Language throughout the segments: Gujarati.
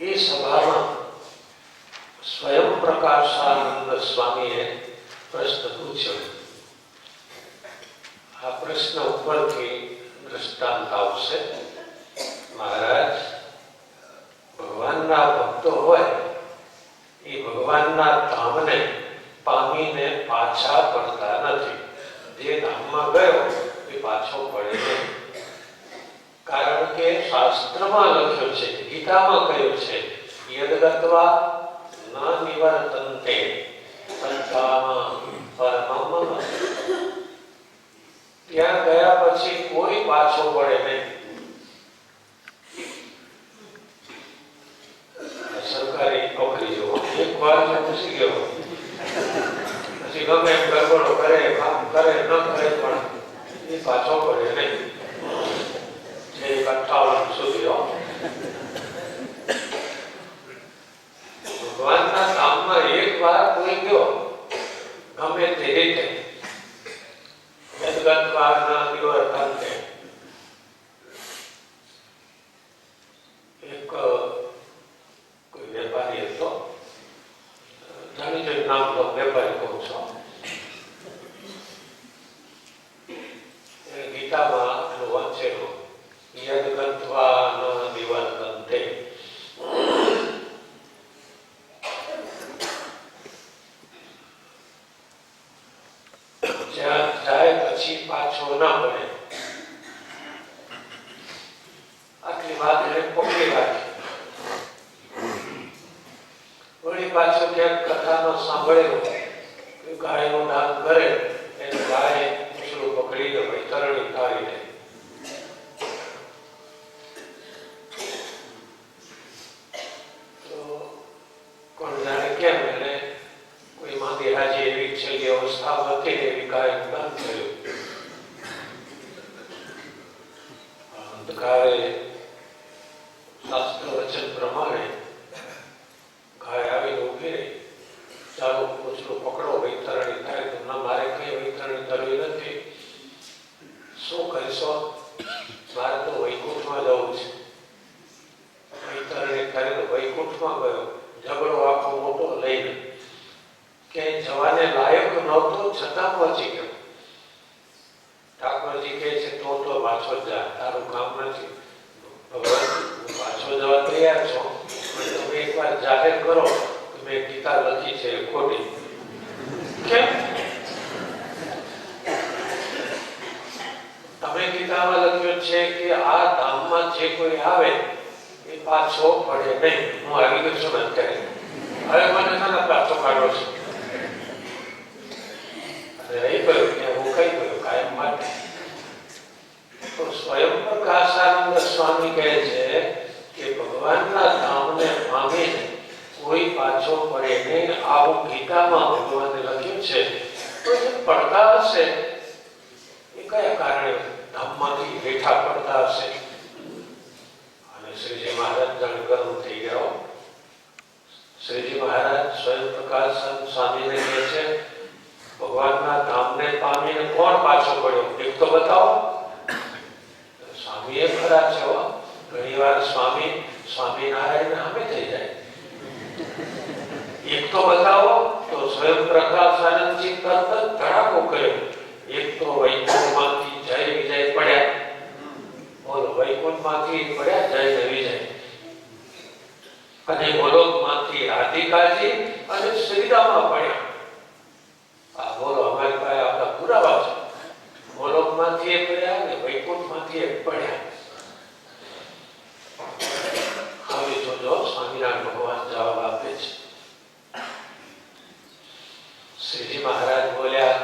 એ સભામાં સ્વયં પ્રકાશાનંદ સ્વામીએ પ્રશ્ન પૂછ્યો. આ પ્રશ્ન ઉપરથી દ્રષ્ટાંત આવશે. મહારાજ, ભગવાનના ભક્તો હોય, એ ભગવાનના ધામને પામીને પાછા પડતા નથી. જે ધામમાં ગયો, એ પાછો પડે નહીં. કારણ કે શાસ્ત્રમાં લખ્યું છે, ગીતામાં કહ્યું છે યદગત્વા ન નિવર્તન્તે તત્કામ પરમમ. ત્યાં ગયા પછી કોઈ પાછો પડે નહીં સરકારી નોકરી જેવો એક વાર જો ઘૂસી ગયો પછી ગમે એમ ગરબડો કરે કામ કરે ન કરે પણ એ પાછો પડે નહીં જે એક અઠાવન સુધી હો. ભગવાનના ધામમાં એક વાર કોઈ ગયો ગમે તે રીતે યદગત્વાના નિવર્તન્તે એક કોઈ વેપારી હતો જાણી જોઈ નામ લો વેપારી કહું છું એ ગીતામાં એનું વાંચેલું યદ ગત્વા ન નિવર્તન્તે જ્યાં જાય પછી પાછો ના પડે આટલી વાત એને પકડી રાખી વળી પાછો ક્યાંક કથામાં સાંભળેલો કે ગાયનું દાન કરે એને ગાય પૂછડું પકડીને વૈતરણી તારી દે તો કોણ જાણે કેમ એને કોઈ માંથી હાજી એવી છેલ્લી અવસ્થા હતી ને એવી ગાયનું દાન કર્યું અંધકારે શાસ્ત્ર વચન પ્રમાણે ગાય આવીને ઊભી રહી. ચાલો પૂછડું પકડો, વૈતરણી થાય તો ના મારે કઈ વૈતરણી કરવી નથી. શું કરશો? મારે તો વૈકુંઠમાં જવું છે. વૈતરણી કરીને વૈકુંઠમાં ગયો. ઝઘડો આખો મોટો લઈને. ક્યાંય જવાને લાયક નહોતો, છતાં પહોંચી ગયો ઠાકોરજી કહે છે તો તો પાછો જા. તારું કામ નથી. ભગવાન, હું પાછો જવા તૈયાર છો. તમે એકવાર જાહેર કરો કે ગીતા લખી છે, ખોટી. કેમ? તમે ગીતામાં લખ્યું છે કે આ ધામમાં જે કોઈ આવે, એ પાછો પડે નહીં. હું આવી ગયો છું અત્યારે. હવે મને છે પાછો કાઢો છે. રહી ગયો ત્યાં રોકાઈ ગયો કાયમ માટે તો સ્વયં પ્રકાશાનંદ સ્વામી કહે છે કે ભગવાનના ધામને પામીને કોઈ પાછો પડે નહીં. આવું ગીતામાં ભગવાને લખ્યું છે. તો પડતા હશે, એ કયા કારણે ધામમાંથી બેઠા પડતા હશે? અને શ્રીજી મહારાજ જાણે ગરમ થઈ ગયો. શ્રીજી મહારાજ સ્વયં પ્રકાશન સ્વામીને કહે છે, ભગવાનના ધામને પામીને કોણ પાછો પડ્યો? એક તો બતાવો. એ ખરાબ છે ઘણી વાર સ્વામી, સ્વામિનારાયણ સામે થઈ જાય. એક તો બતાવો તો સ્વયં પ્રકાશાનંદજી તરત જ ધડાકો કર્યો. એક તો વૈકુંઠમાંથી જય વિજય પડ્યા. બોલો વૈકુંઠમાંથી પડ્યા જય વિજય. અને ગોલોકમાંથી રાધિકાજી અને શ્રીરામા પડ્યા. વાક્ય પડ્યા. હવે તો જો સ્વામિનારાયણ ભગવાન જવાબ આપે છે. શ્રીજી મહારાજ બોલ્યા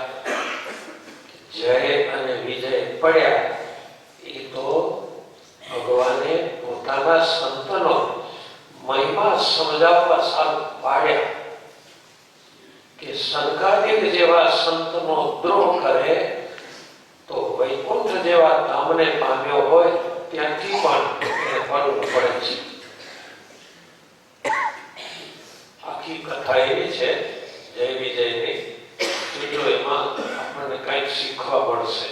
જય અને વિજય પડ્યા. એ તો ભગવાને પોતાના સંતનો મહિમા સમજાવવા સારું પાડ્યા કે સંકાદિક જેવા સંતનો દ્રોહ કરે વૈકુંઠ જેવા ધામને પામ્યો હોય ત્યાંથી પણ ફરવું પડે છે. આખી કથા એવી છે, જય વિજયની જોજો એમાં આપણને કંઈક શીખવા મળશે.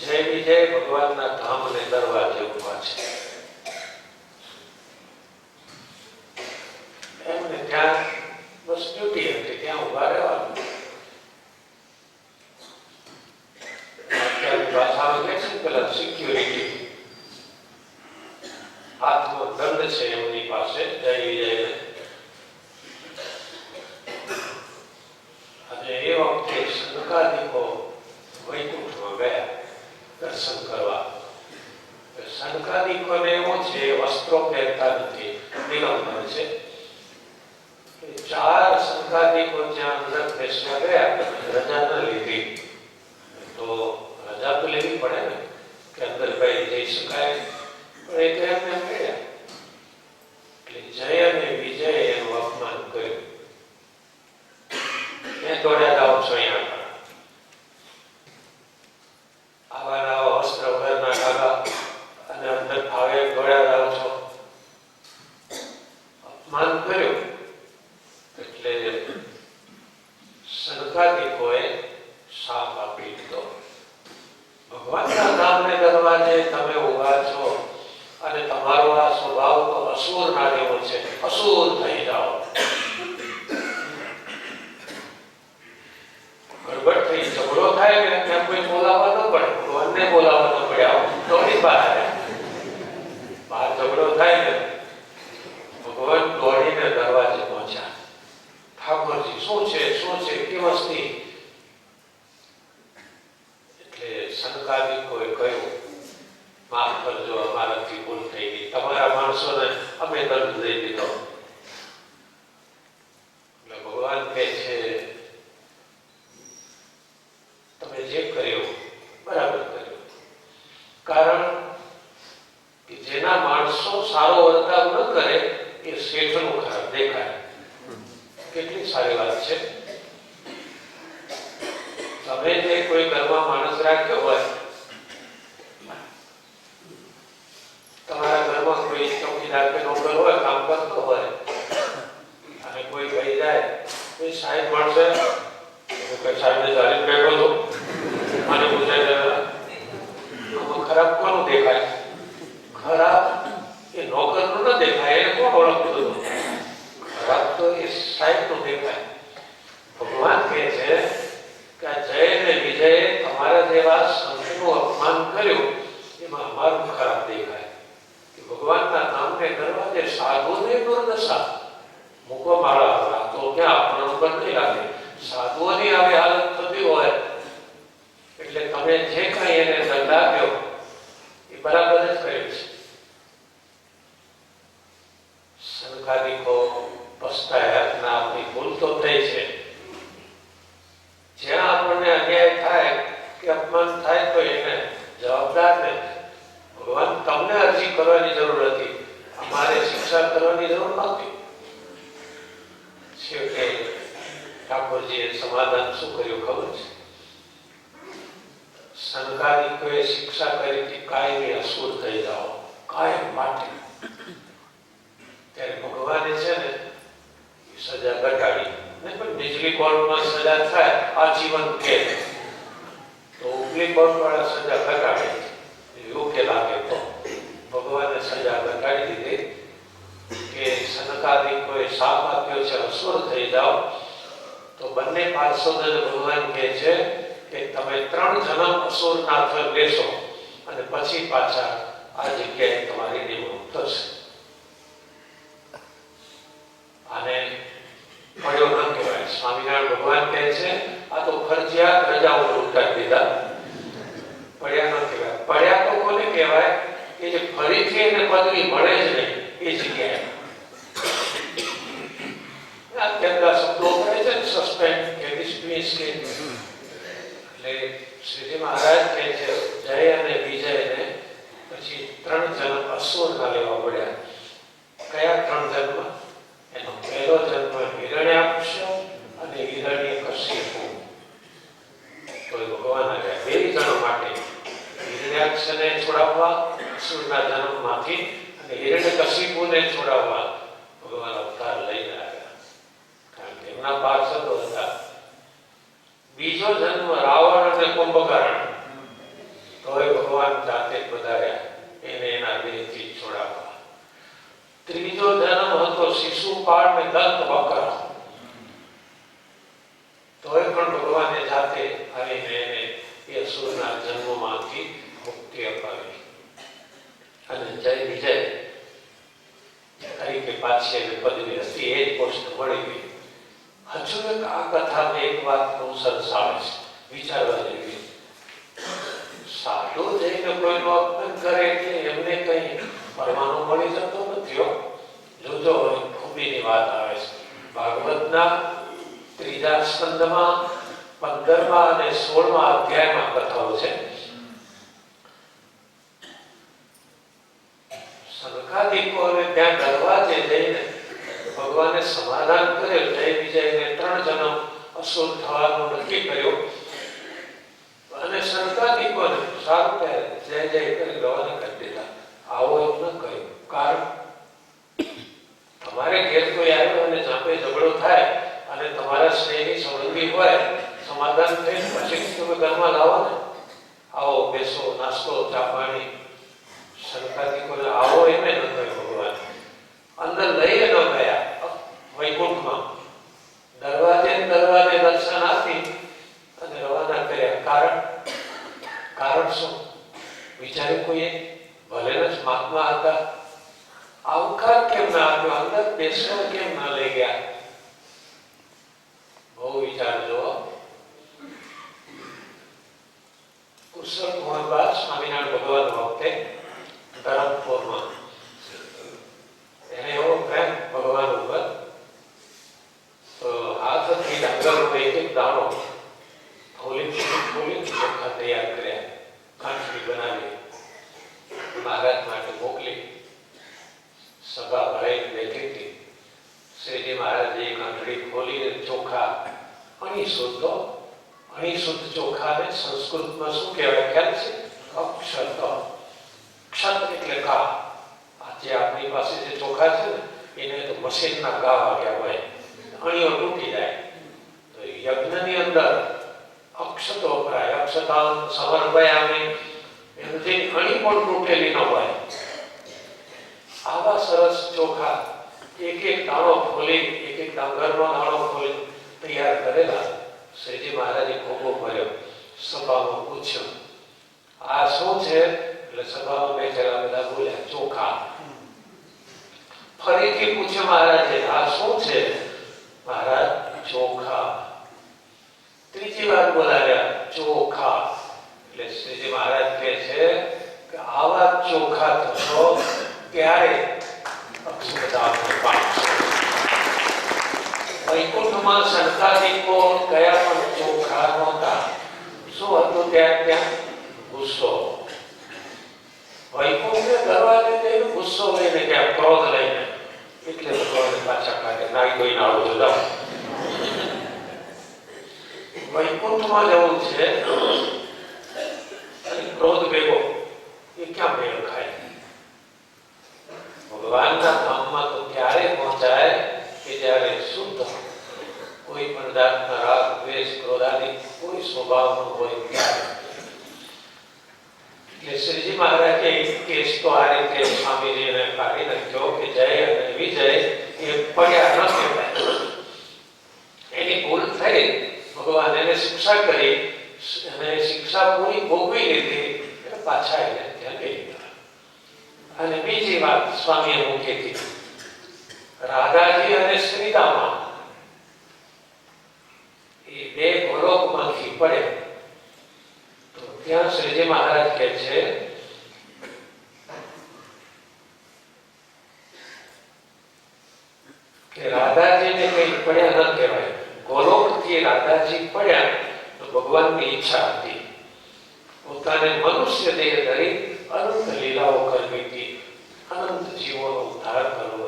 જય વિજય ભગવાનના ધામને દરવાજે ઊભા છે. એમને ત્યાં બસ ડ્યુટી હતી ત્યાં ઊભા રહેવાનું અત્યારની ભાષામાં કહે છે ને પેલા સિક્યુરિટી હાથમાં દંડ છે એમની પાસે જય વિજયને અને એ વખતે શંકાદીકો વૈકુંઠમાં ગયા દર્શન કરવા શંકાદીકોને એવું છે એ વસ્ત્રો પહેરતા નથી નિલંબન છે એ ચાર શંકાદીકો જ્યાં અંદર બેસવા ગયા રજા ન લીધી તો રજા તો લેવી પડે ને કે અંદર ભાઈ જઈ શકાય પણ એ તો એમને મળ્યા એટલે જય અને વિજય એનું અપમાન કર્યું. મેં દોડ્યા જાઓ છો અહીંયા આગળ આવા નવા વસ્ત્ર વગરના ડાગા અને અંદર ભાવે દોડ્યા જાઓ છો અપમાન કર્યું એટલે સરકારીકોએ સાપ આપી દીધો ભગવાનના નામને દરવાજે તમે ઊભા છો અને તમારો આ સ્વભાવ તો અસુર ના જેવો છે અસુર થઈ જાઓ ગડબડ થઈ ઝઘડો થાય ને ત્યાં કોઈ બોલાવવા ન પડે ભગવાનને બોલાવવા ન પડે આવો દોડી બહાર આવ્યા. બહાર ઝઘડો થાય ને ભગવાન દોડીને દરવાજે પહોંચ્યા ઠાકોરજી શું છે શું છે કેમ વસ્તી એટલે શંકાદિકોએ કહ્યું માફ કરજો અમારાથી ભૂલ થઈ ગઈ તમારા માણસોને અમે દંડ દઈ દીધો એટલે ભગવાન કહે છે તમે જે કર્યું બરાબર કર્યું કારણ કે જેના માણસો સારો વર્તાવ ન કરે એ શેઠનું ખરાબ દેખાય કેટલી સારી વાત છે તમે જે કોઈ ઘરમાં માણસ રાખ્યો હોય તમારા ઘરમાં કોઈ કે નોકર હોય કામ કરતો હોય. અને કોઈ કહી જાય એ સાહેબ મળશે કઈ સાહેબને ચાલીને બેઠો છું મને છે, આમાં ખરાબ કોનું દેખાય? ખરાબ એ નોકરનું ન દેખાય એને કોણ ઓળખતું હતું? ખરાબ તો એ સાહેબનું દેખાય. ભગવાન કહે છે કે જય ને વિજય તમારા જેવા સંતનું અપમાન કર્યું એમાં અમારું ખરાબ દેખાય. કે ભગવાનના નામને દરવાજે સાધુને દુર્દશા મૂકો માળા તો ક્યાં આપણો નંબર નહીં લાગે સાધુઓની આવી હાલત થતી હોય. એટલે તમે જે કઈ એને દંડ આપ્યો, એ બરાબર જ કર્યું છે. સરકારીકો પસ્તાયા ના આપણી ભૂલ તો થઈ છે. જ્યાં આપણને અન્યાય થાય કે અપમાન થાય તો એને જવાબદાર ને તમને અરજી કરવાની જરૂર હતી. અમારે શિક્ષા કરવાની જરૂર નહોતી. છેવટે ઠાકોરજીએ સમાધાન શું કર્યું ખબર છે? સરકારી શિક્ષા કરી હતી, કાયમી અસુર થઈ જાઓ. કાયમ માટે. ત્યારે ભગવાને છે ને સજા ઘટાડી ને પણ નીચલી કોર્ટમાં સજા થાય, આજીવન કે. તો ઉપલી કોર્ટ વાળા સજા ઘટાડે યોગ્ય લાગે તો ભગવાને સજા ઘટાડી દીધી કે સનકાદિકોએ શાપ આપ્યો છે અસુર થઈ જાઓ તો પાર્ષદ ભગવાન કહે છે કે તમે ત્રણ જન્મ અસુરના થર અને પછી પાછા આ જગ્યાએ તમારી નિમણૂક થશે. અને પડ્યો ન કહેવાય. સ્વામિનારાયણ ભગવાન કહે છે, આ તો ફરજિયાત રજાઓ ઉઠાવી દીધા. પડ્યા ન કહેવાય. પડ્યા તો કોને કહેવાય? કે જે ફરીથી એને પદવી મળે જ નહીં એ જગ્યાએ. શબ્દો વપરાય છે સસ્પેન્ડ કે ડિસમિસ કે એટલે શ્રીજી મહારાજ કહે છે જય અને વિજયને પછી ત્રણ જન્મ અસુરના લેવા પડ્યા કયા ત્રણ જન્મ એનો પહેલો જન્મ હિરણ્યાક્ષ અને હિરણ્યકશિપુ તો એ ભગવાન આવ્યા બે જણો માટે હિરણ્યાક્ષને છોડાવવા અસુરના જન્મમાંથી અને હિરણ્યકશિપુને છોડાવવા ભગવાન અવતાર લઈ એમના પાર્ષદો હતા. બીજો જન્મ રાવણ અને કુંભકર્ણ. તોય ભગવાન જાતે પધાર્યા. એને એના દેહથી છોડાવવા. ત્રીજો જન્મ હતો શિશુપાળ ને દત્ત વક્ર. તોય પણ ભગવાને જાતે આવીને એને એ અસુરના જન્મમાંથી મુક્તિ અપાવી. અને જય વિજય તરીકે પાછી એને પદવી હતી એ જ પોસ્ટ મળી ગઈ હજુ એક આ કથામાં એક વાત બહુ સરસ આવે છે વિચારવા જેવી. સાધુ જઈને કોઈ અપમાન કરે એટલે એમને કઈ પરમાણુ મળી જતો નથી જોજો ખૂબીની વાત આવે છે. ભાગવતના ત્રીજા સ્કંદમાં પંદરમા અને સોળમા અધ્યાયમાં કથાઓ છે. ત્યાં દરવાજે જઈને ભગવાને સમાધાન કરેલ જય વિજયને ત્રણ જન્મ અસુર થવાનું નક્કી કર્યું અને સનકાદિકોને સારું કહે જય જય કરી રવાના કરી દીધા. આવો એમ ન કહ્યું. કારણ તમારે ઘેર કોઈ આવ્યો અને જાપે ઝઘડો થાય અને તમારા સ્નેહની સંબંધી હોય, સમાધાન થઈ પછી તમે ઘરમાં લાવો ને. આવો, બેસો, નાસ્તો, ચા પાણી. સરકારથી કોઈ આવો એમ ન કહ્યું ભગવાન. અંદર લઈએ ન ગયા. વૈકુંઠમાં. દરવાજે દરવાજે દર્શન આપી અને રવાના કર્યા. કારણ કારણ શું? વિચાર્યું કોઈએ ભલે જ મહાત્મા હતા. આવકાર કેમ ના આપ્યો અંદર બેસવા કેમ ના લઈ ગયા બહુ વિચારજો કુશળ મોહનદાસ સ્વામિનારાયણ ભગવાન વખતે ધરમપુરમાં એને એવો પ્રેમ ભગવાન ઉપર તો હાથથી ડાંગરનો એક એક દાણો ફોલી ફોલી ચોખા તૈયાર કર્યા ખાંડવી બનાવી મહારાજ માટે મોકલી સભા ભરાઈ બેઠી હતી શ્રીજી મહારાજે એક આંગળી ખોલીને ચોખા અણી શુદ્ધ અણી શુદ્ધ ચોખાને સંસ્કૃતમાં શું કહેવાય ખ્યાલ છે અક્ષત ક્ષત એટલે ઘા આ જે આપણી પાસે જે ચોખા છે ને એને તો મશીનના ઘા વાગ્યા હોય અણીઓ તૂટી જાય તો યજ્ઞની અંદર અક્ષતો વપરાય અક્ષતા સમર્પયામી એનાથી અણી પણ તૂટેલી ન હોય આવા સરસ ચોખા એક એક દાણો ખોલી એક એક ડાંગરનો દાણો ખોલી તૈયાર કરેલા શ્રીજી મહારાજે ખોખો ભર્યો સભામાં પૂછ્યું આ શું છે એટલે સભામાં જરા બધા બોલ્યા, ચોખા. ફરીથી પૂછ્યું મહારાજે, આ શું છે? મહારાજ ચોખા ત્રીજી વાર બોલાવ્યા ચોખા એટલે શ્રીજી મહારાજ કહે છે કે આવા ચોખા થશો ત્યારે અક્ષરધામને પામશો વૈકુંઠમાં સંતાદીકો કયા પણ ચોખા નહોતા. શું હતું ત્યાં ત્યાં? ગુસ્સો. વૈકુંઠને દરવાજે જઈને ગુસ્સો લઈને ગયા ક્રોધ લઈને એટલે ભગવાન પાછા કાઢે નાઈ કોઈ નાળો તો જાઓ વૈકુંઠમાં જવું છે ક્રોધ ભેગો એ ક્યાં મેળ ખાય ભગવાનના ધામમાં તો ક્યારે પહોંચાય કે જ્યારે શુદ્ધ કોઈ પણ જાતના રાગ દ્વેષ ક્રોધાની કોઈ સ્વભાવ ન હોય ત્યારે એટલે શ્રીજી મહારાજે એક કેસ તો આ રીતે સ્વામીજીને કાઢી નાખ્યો કે જય અને વિજય એ પડ્યા ન કહેવાય એની ભૂલ થઈ ભગવાન એને શિક્ષા કરી અને શિક્ષા પૂરી ભોગવી લીધી એટલે પાછા એને ત્યાં લઈ ગયા અને બીજી વાત સ્વામીએ મૂકી હતી રાધાજી અને શ્રીદામા એ બે ગોલોકમાંથી પડે તો ત્યાં શ્રીજી મહારાજ કહે છે કે રાધાજીને કઈ પડ્યા ન કહેવાય ગોલોકથી રાધાજી પડ્યા તો ભગવાનની ઈચ્છા હતી પોતાને મનુષ્ય દેહ ધરી અનંત લીલાઓ કરવી હતી અનંત જીવોનો ઉદ્ધાર કરવો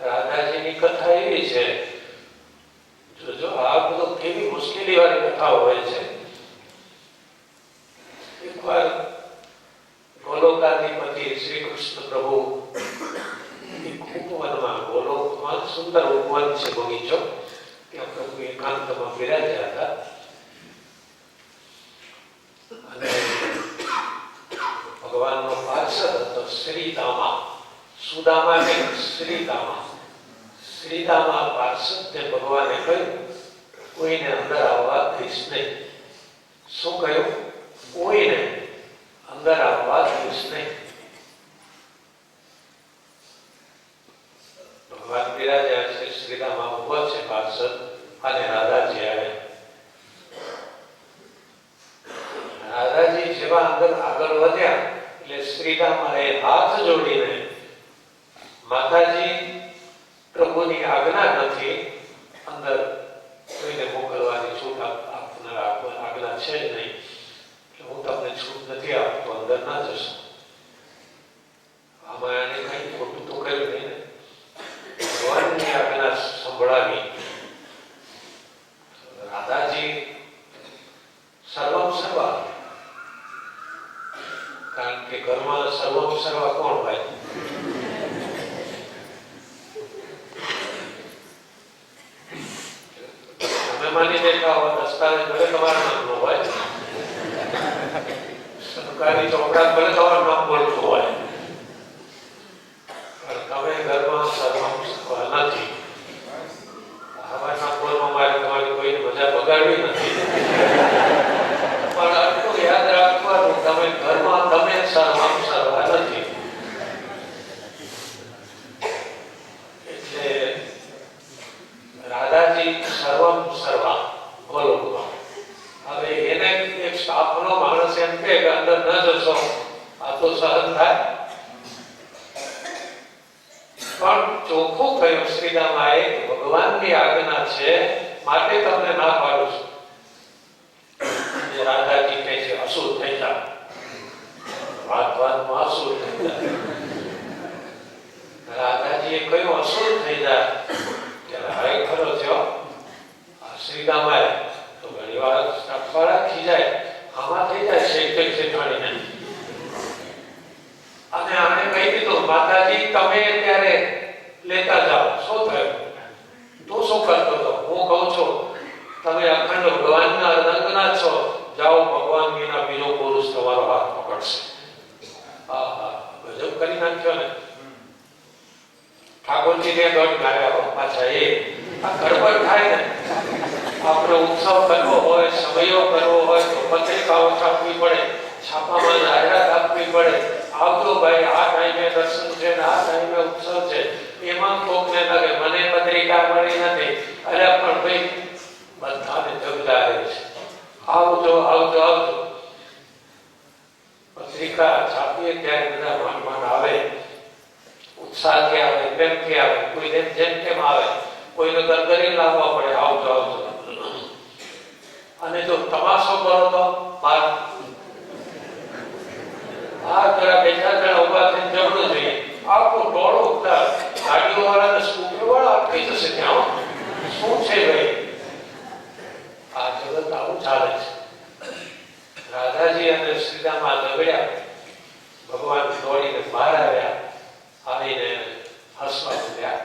રાધાજીની કથા એવી છે જોજો આ બધો કેવી મુશ્કેલી વાળી કથા હોય છે. એકવાર ગોલોકાધિપતિ શ્રી કૃષ્ણ પ્રભુ ઉપવનમાં ગોલોકમાં સુંદર ઉપવન છે બગીચો, ત્યાં પ્રભુ એકાંતમાં બિરાજ્યા હતા. અને ભગવાનનો પાર્ષદ હતો શ્રીદામા સુદામા ને શ્રીદામા? શ્રીદામા પાર્ષદ તે ભગવાને કહ્યું, કોઈને અંદર આવવા દઈશ નહીં. શું કહ્યું? કોઈને અંદર આવવા દઈશ નહીં. ભગવાન બિરાજ્યા છે શ્રીરામા ઊભો છે પાર્ષદ અને રાધાજી આવે. રાધાજી જેવા અંદર આગળ વધ્યા, એટલે શ્રીરામાએ હાથ જોડીને માતાજી પ્રભુની આજ્ઞા નથી અંદર કોઈને મોકલવાની છૂટ આપ- આપનાર આપ- આજ્ઞા છે જ નહીં એટલે હું તમને છૂટ નથી આપતો અંદર ના જશો આમાં એને કંઈ ખોટું તો કર્યું નહીં ને ભગવાનની આજ્ઞા સંભળાવી રાધાજી સર્વમ સર્વા કારણ કે ઘરમાં સર્વમ સર્વા કોણ હોય? તમે માની લેતા હો દસ્તાવેજ ભલે તમારા નામનો હોય. સરકારી ચોપડા ભલે તમારું નામ બોલતું હોય પણ તમે ઘરમાં સર્વમ સર્વા નથી આવા નામ બોલવા મારે તમારી કોઈને મજા બગાડવી નથી પણ આટલું યાદ રાખવાનું તમે ઘરમાં તમે સર્વમ સર્વા નથી એટલે રાધાજી સર્વમ સર્વા ગોલોકમાં હવે એને એક સ્ટાફનો માણસ એમ ન જશો. આ તો સહન થાય. પણ ચોખ્ખું કહ્યું શ્રીરામાએ ભગવાનની આજ્ઞા છે, માટે તમને ના પાડું છું. રાધાજી કહે છે, અસુર થઈ જા. વાત વાતમાં અસુર થઈ જા. રાધાજીએ કહ્યું, અસુર થઈ જાય ત્યારે હવે ખરો થયો. શ્રીરામાએ તો ઘણી વાર સ્ટાફવાળા ખીજાય આમાં થઈ જાય શેઠ શેઠાણીને અને આને કહી દીધું, માતાજી, તમે ત્યારે લેતા જાઓ. શું થયું? તું શું કરતો હતો? હું કહું છું, તમે અખંડ ભગવાનના અર્ધંગના છો. જાઓ, ભગવાન વિના બીજો પુરુષ તમારો હાથ પકડશે. આહા, ગજબ કરી નાખ્યો ને. ઠાકોરજી ને દોઢ ગાયા હો પાછા એ આ ગરબડ થાય ને. આપણે ઉત્સવ કરવો હોય, સમયો કરવો હોય તો પત્રિકાઓ છાપવી પડે, છાપામાં જાહેરાત આપવી પડે. આવતો ભાઈ, આ ટાઈમે દર્શન છે ને આ ટાઈમે ઉત્સવ છે. એમાં કોકને લાગે, મને પત્રિકા મળી નથી. અરે પણ ભાઈ, બધાને જગદારે છે. આવજો આવજો આવજો. પત્રિકા છાપીએ ત્યારે બધા માન માન આવે. ઉત્સાહથી આવે, પ્રેમથી આવે. કોઈ જેમ જેમ કેમ આવે. કોઈને ગરગરી લાવવા પડે. આવજો આવજો. અને જો તમાશો કરો તો બાર આ જરા બે ચાર જણા ઊભા થઈને જમણું જોઈએ. આખો ટોળો ઉતર ગાડીઓ વાળા ને સ્કૂટર વાળા અટકી જશે ત્યાં. શું છે ભાઈ? આ જગત આવું ચાલે છે. રાધાજી અને શ્રીરામા ઝઘડ્યા ભગવાન દોડીને બહાર આવ્યા આવીને હસવા માંડ્યા.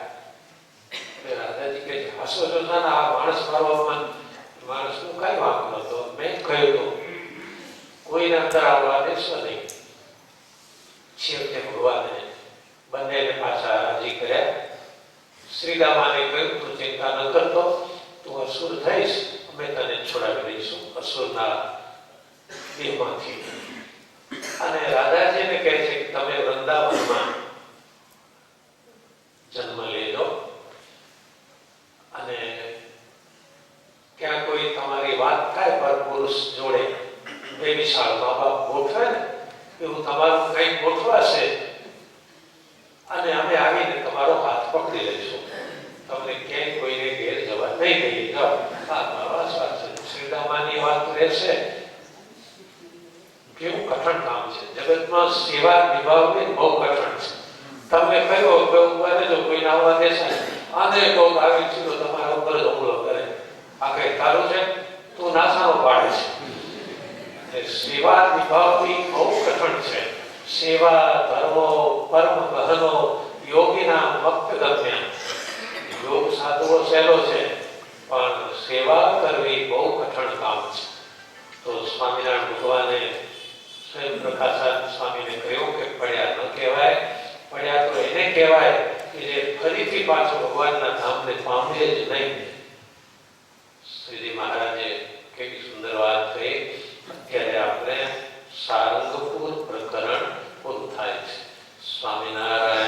રાધાજી કહે છે, હસો જો ના આ માણસ મારો અપમાન માણસનું કઈ વાંક નતો મેં કહ્યું હતું, કોઈને અંદર આવવા દેશો નહીં. છેવટે ભગવાને બંનેને પાછા રાજી કર્યા. શ્રીરામાને કહ્યું, તું ચિંતા ન કરતો તું અસુર થઈશ. અમે તને છોડાવી દઈશું. અસુરના દેહમાંથી. અને રાધાજીને કહે છે કે, તમે વૃંદાવનમાં જન્મ લેજો અને ક્યાં કોઈ તમારી વાત થાય પર પુરુષ જોડે બે વિશાળ મા બાપ ગોઠવે ને એવું તમારું કંઈક ગોઠવાશે અને અમે આવીને તમારો હાથ પકડી લઈશું તમને ક્યાંય કોઈને ઘેર જવા નહીં દઈએ જાઓ આ મારો આશ્વાસ છે શ્રીરામાની વાત રહેશે કે કઠણ કામ છે જગતમાં સેવા નિભાવવી બહુ કઠણ છે તમે કહ્યું કે ઊભા રહેજો કોઈને આવવા દેશે આને કહો કે આવી સીધો તમારા ઉપર જ હુમલો કરે આ કઈ તારું છે તું નાસાનો પાડે છે એટલે સેવા નિભાવવી બહુ કઠણ છે. સેવા ધર્મો પરમ ગહનો યોગીના ભક્ત ગમ્યા યોગ સાધવો સહેલો છે, પણ સેવા કરવી બહુ કઠણ કામ છે. તો સ્વામિનારાયણ ભગવાને સ્વયં પ્રકાશાન સ્વામીને કહ્યું કે પડ્યા ન કહેવાય. પડ્યા તો એને કહેવાય કે જે ફરીથી પાછો ભગવાનના ધામને પામે જ નહીં. શ્રીજી મહારાજે કેવી સુંદર વાત કહી. ત્યારે આપણે સારંગપુર પ્રકરણ પૂરું થાય છે. સ્વામિનારાયણ